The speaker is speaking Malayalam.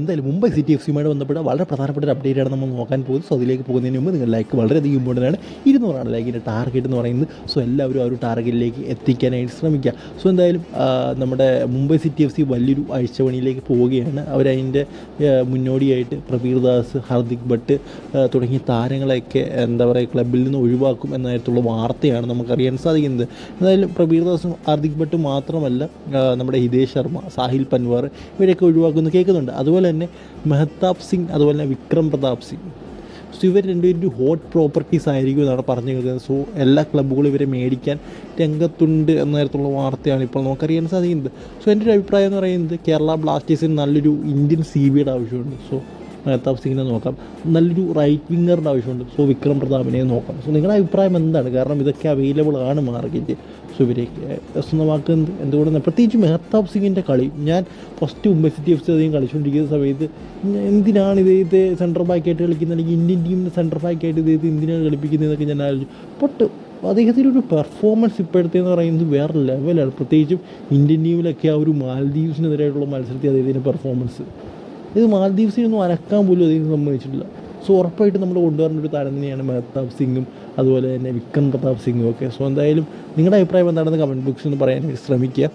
എന്തായാലും മുംബൈ സിറ്റി എഫ് സിയുമായിട്ട് ബന്ധപ്പെട്ട വളരെ പ്രധാനപ്പെട്ട ഒരു അപ്ഡേറ്റ് ആണ് നമ്മൾ നോക്കാൻ പോകുന്നത്. സോ അതിലേക്ക് പോകുന്നതിന് മുമ്പ് നിങ്ങൾ ലൈക്ക് വളരെയധികം ഇമ്പോർട്ടന്റ് ആണ്. ഇരുന്നൂറാണ് ലൈക്കിന്റെ ടാർഗറ്റ് എന്ന് പറയുന്നത്. സോ എല്ലാവരും ആ ഒരു ടാർഗറ്റിലേക്ക് എത്തിക്കാനായിട്ട് ശ്രമിക്കുക. സോ എന്തായാലും നമ്മുടെ മുംബൈ സിറ്റി എഫ് സി വലിയൊരു ആഴ്ചപണിയിലേക്ക് പോവുകയാണ്. അവരതിന്റെ മുന്നോടിയായിട്ട് പ്രബീർ ദാസ് ഹർദിക് ഭട്ട് തുടങ്ങിയ താരങ്ങളെയൊക്കെ എന്താ പറയുക ക്ലബിൽ നിന്ന് ഒഴിവാക്കും എന്നായിട്ടുള്ള വാർത്തയാണ് നമുക്കറിയാൻ സാധിക്കുന്നത്. എന്തായാലും പ്രബീർ ദാസും ഹാർദിക് ഭട്ടും മാത്രമല്ല നമ്മുടെ ഹിതേഷ് ശർമ്മ സാഹിൽ പൻവാർ ഇവരെയൊക്കെ ഒഴിവാക്കുമെന്ന് കേൾക്കുന്നുണ്ട്. അതുപോലെ തന്നെ മെഹ്താബ് സിംഗ് അതുപോലെ തന്നെ വിക്രം പ്രതാപ് സിംഗ്. സോ ഇവർ രണ്ടുപേരും ഹോട്ട് പ്രോപ്പർട്ടീസ് ആയിരിക്കും എന്നാണ് പറഞ്ഞു കേൾക്കുന്നത്. സോ എല്ലാ ക്ലബ്ബുകളും ഇവരെ മേടിക്കാൻ രംഗത്തുണ്ട് എന്ന തരത്തിലുള്ള വാർത്തയാണ് ഇപ്പോൾ നമുക്കറിയാൻ സാധിക്കുന്നത്. സോ എന്റെ ഒരു അഭിപ്രായം എന്ന് പറയുന്നത് കേരള ബ്ലാസ്റ്റേഴ്സിന് നല്ലൊരു ഇന്ത്യൻ സി ബിയുടെ ആവശ്യമുണ്ട്. സോ മെഹ്താബ് സിംഗിനെ നോക്കാം. നല്ലൊരു റൈറ്റ് വിങ്ങറിന്റെ ആവശ്യമുണ്ട്. സോ വിക്രം പ്രതാപിനെ നോക്കാം. സോ നിങ്ങളുടെ അഭിപ്രായം എന്താണ്? കാരണം ഇതൊക്കെ അവൈലബിൾ ആണ് മാർക്കറ്റ് സോ വാക്ക് സ്വന്തമാക്കുന്നത് എന്തുകൊണ്ടെന്ന് പ്രത്യേകിച്ച് മെഹത്താബ് സിംഗിന്റെ കളി. ഞാൻ first Mumbai City F C അധികം കളിച്ചുകൊണ്ടിരിക്കുന്ന സമയത്ത് എന്തിനാണ് ഇദ്ദേഹത്തെ സെന്റർ ബാക്കായിട്ട് കളിക്കുന്നത്? അല്ലെങ്കിൽ ഇന്ത്യൻ ടീമിന്റെ സെന്റർ ബാക്കായിട്ട് ഇദ്ദേഹത്തെ എന്തിനാണ് കളിപ്പിക്കുന്നതെന്നൊക്കെ ഞാൻ ആലോചിച്ചു. ബട്ട് അദ്ദേഹത്തിന്റെ ഒരു പെർഫോമൻസ് ഇപ്പോഴത്തെ എന്ന് പറയുന്നത് വേറെ ലെവലാണ് പ്രത്യേകിച്ചും ഇന്ത്യൻ ടീമിലൊക്കെ ആ ഒരു മാൽദീവ്സിനെതിരായിട്ടുള്ള മത്സരത്തിൽ അദ്ദേഹത്തിന്റെ പെർഫോമൻസ് ഇത് മാൽദീവ്സിനൊന്നും അനക്കാൻ പോലും അദ്ദേഹം സമ്മതിച്ചിട്ടില്ല. സോ ഉറപ്പായിട്ട് നമ്മൾ കൊണ്ടുവരുന്ന ഒരു താരം തന്നെയാണ് മെഹ്താബ് സിംഗും അതുപോലെ തന്നെ വിക്രം പ്രതാപ് സിംഗും ഒക്കെ. സോ എന്തായാലും നിങ്ങളുടെ അഭിപ്രായം എന്താണെന്ന് കമന്റ് ബോക്സിൽ നിന്ന് പറയാൻ ശ്രമിക്കുക.